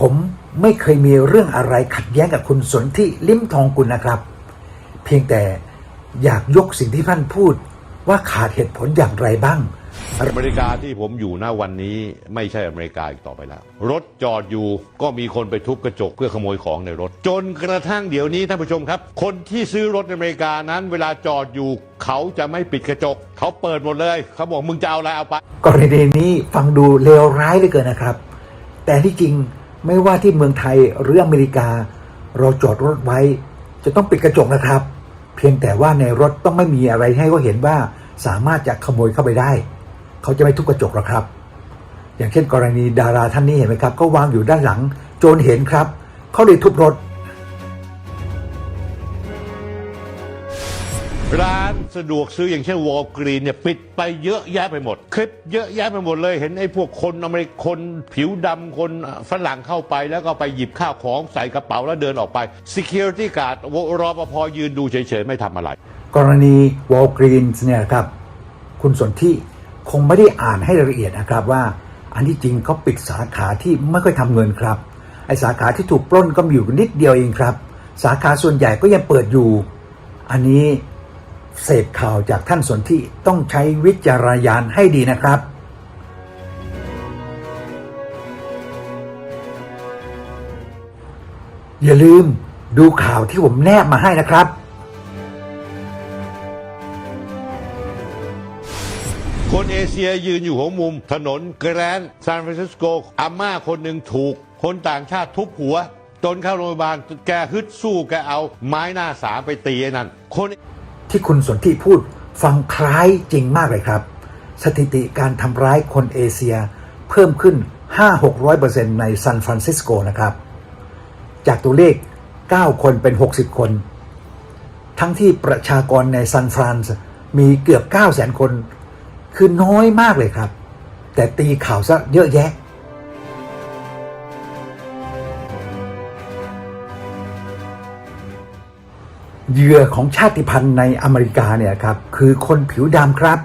ผมไม่เคยมีเรื่องอะไรขัดแย้งกับคุณสนธิลิ้มทองกุลนะครับ เพียงแต่อยากยกสิ่งที่ท่านพูดว่าขาดเหตุผลอย่างไรบ้าง อเมริกาที่ผมอยู่ณวันนี้ไม่ใช่อเมริกาอีกต่อไปแล้ว รถจอดอยู่ก็มีคนไปทุบกระจกเพื่อขโมยของในรถ จนกระทั่งเดี๋ยวนี้ท่านผู้ชมครับ คนที่ซื้อรถในอเมริกานั้น เวลาจอดอยู่เขาจะไม่ปิดกระจก เขาเปิดหมดเลยเขาบอกมึงจะเอาอะไรเอาไปกรณีนี้ฟังดูเลวร้ายเหลือเกินนะครับ แต่ที่จริง ไม่ว่าที่เมืองไทยหรืออเมริกา เราจอดรถไว้ จะต้องปิดกระจกนะครับ เพียงแต่ว่าในรถต้องไม่มีอะไรให้เขาเห็นว่าสามารถจะขโมยเข้าไปได้ เขาจะไม่ทุบกระจกหรอกครับ อย่างเช่นกรณีดาราท่านนี้เห็นไหมครับ ก็วางอยู่ด้านหลัง โจรเห็นครับ เขาเลยทุบรถ ร้านสะดวกซื้ออย่างเช่นวอลกรีนเนี่ยปิดไปเยอะแยะไปหมด คลิปเยอะแยะไปหมดเลย เห็นไอ้พวกคนอเมริกคนผิวดำคนฝรั่งเข้าไป แล้วก็ไปหยิบข้าวของใส่กระเป๋าแล้วเดินออกไป Security Guard รอปภยืนดูเฉยๆ ไม่ทำอะไร กรณีวอลกรีนเนี่ยครับ คุณสนที่คงไม่ได้อ่านให้ละเอียดนะครับว่า อันที่จริงเขาปิดสาขาที่ไม่ค่อยทำเงินครับไอสาขาที่ถูกปล้นก็มีอยู่นิดเดียวเองครับ สาขาส่วนใหญ่ก็ยังเปิดอยู่ อันนี้ เสพข่าวจากท่านสนที่ต้องใช้วิจารณญาณให้ดีนะครับอย่าลืมดูข่าวที่ผมแนบมาให้นะครับ คนเอเชียยืนอยู่หัวมุม ถนนแกรนด์ซานฟรานซิสโกอาม่าคนหนึ่งถูก คนต่างชาติทุบหัว จนเข้าโรงพยาบาลแกฮึดสู้แกเอาไม้หน้าสามไปตีไอ้นั่นคน ที่คุณสนธิพูดฟังคล้ายจริงมากเลยครับ สถิติการทำร้ายคนเอเชียเพิ่มขึ้น 5-600%ในซานฟรานซิสโกนะครับ จากตัวเลข 9 คนเป็น 60 คน ทั้งที่ประชากรในซานฟรานซ์มีเกือบ 900,000 คน คือน้อยมากเลยครับ แต่ตีข่าวซะเยอะแยะ เหยื่อของชาติพันธุ์ในอเมริกาเนี่ยครับคือคนผิวดำครับ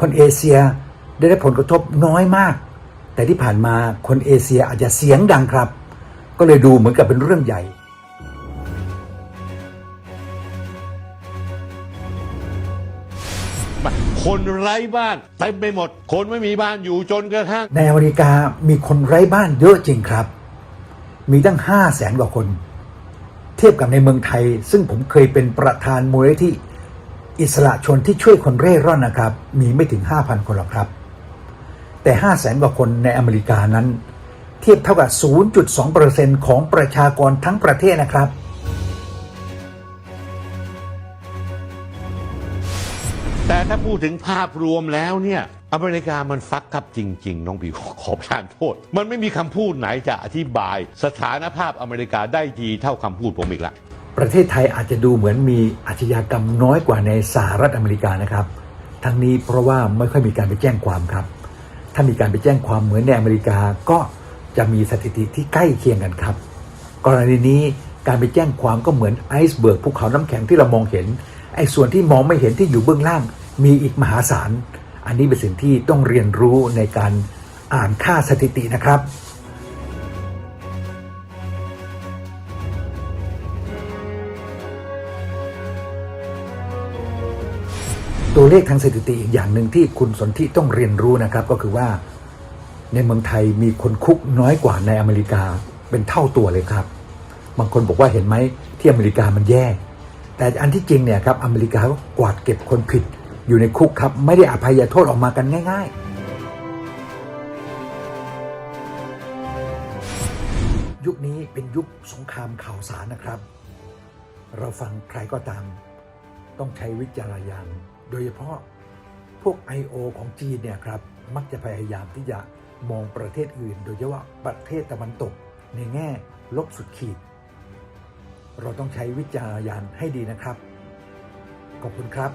คนเอเชียได้รับผลกระทบน้อยมาก แต่ที่ผ่านมาคนเอเชียอาจจะเสียงดังครับ ก็เลยดูเหมือนกับเป็นเรื่องใหญ่ คนไร้บ้านเต็มไปหมด คนไม่มีบ้านอยู่จนกระทั่งในอเมริกามีคนไร้บ้านเยอะจริงครับ มีตั้ง5 0 0แสนกว่าคน เทียบกับในเมืองไทย ซึ่งผมเคยเป็นประธานมูลนิธิอิสระชนที่ช่วยคนเร่ร่อนนะครับ มีไม่ถึง 5,000 คนหรอกครับ แต่ 5 0 0แสนกว่าคนในอเมริกานั้น เทียบเท่ากับ 0.2%ของประชากรทั้งประเทศนะครับ แต่ถ้าพูดถึงภาพรวมแล้วเนี่ย อเมริกามันฟักกับจริง ๆ น้องบิวขอประทานโทษ มันไม่มีคำพูดไหนจะอธิบาย สถานภาพอเมริกาได้ดีเท่าคำพูดผมอีกละ ประเทศไทยอาจจะดูเหมือนมีอาชญากรรมน้อยกว่าในสหรัฐอเมริกานะครับ ทั้งนี้เพราะว่าไม่ค่อยมีการไปแจ้งความครับ ถ้ามีการไปแจ้งความเหมือนในอเมริกาก็จะมีสถิติที่ใกล้เคียงกันครับ กรณีนี้การไปแจ้งความก็เหมือนไอซ์เบิร์กภูเขาน้ำแข็งที่เรามองเห็นไอ้ส่วนที่มองไม่เห็นที่อยู่เบื้องล่าง มีอีกมหาศาล อันนี้เป็นสิ่งที่ต้องเรียนรู้ในการอ่านค่าสถิตินะครับตัวเลขทางสถิติอีกอย่างหนึ่งที่คุณสนธิต้องเรียนรู้นะครับ ก็คือว่าในเมืองไทยมีคนคุกน้อยกว่าในอเมริกาเป็นเท่าตัวเลยครับ บางคนบอกว่าเห็นไหมที่อเมริกามันแย่ แต่อันที่จริงเนี่ยครับอเมริกาก็กวาดเก็บคนผิด อยู่ในคุกครับ ไม่ได้อภัยโทษออกมากันง่าย ๆ ยุคนี้เป็นยุคสงครามข่าวสารนะครับ เราฟังใครก็ตาม ต้องใช้วิจารณญาณโดยเฉพาะพวก I.O. ของจีนเนี่ยครับ มักจะพยายามที่จะมองประเทศอื่น โดยเฉพาะประเทศตะวันตก ในแง่ลบสุดขีด เราต้องใช้วิจารณญาณให้ดีนะครับ ขอบคุณครับ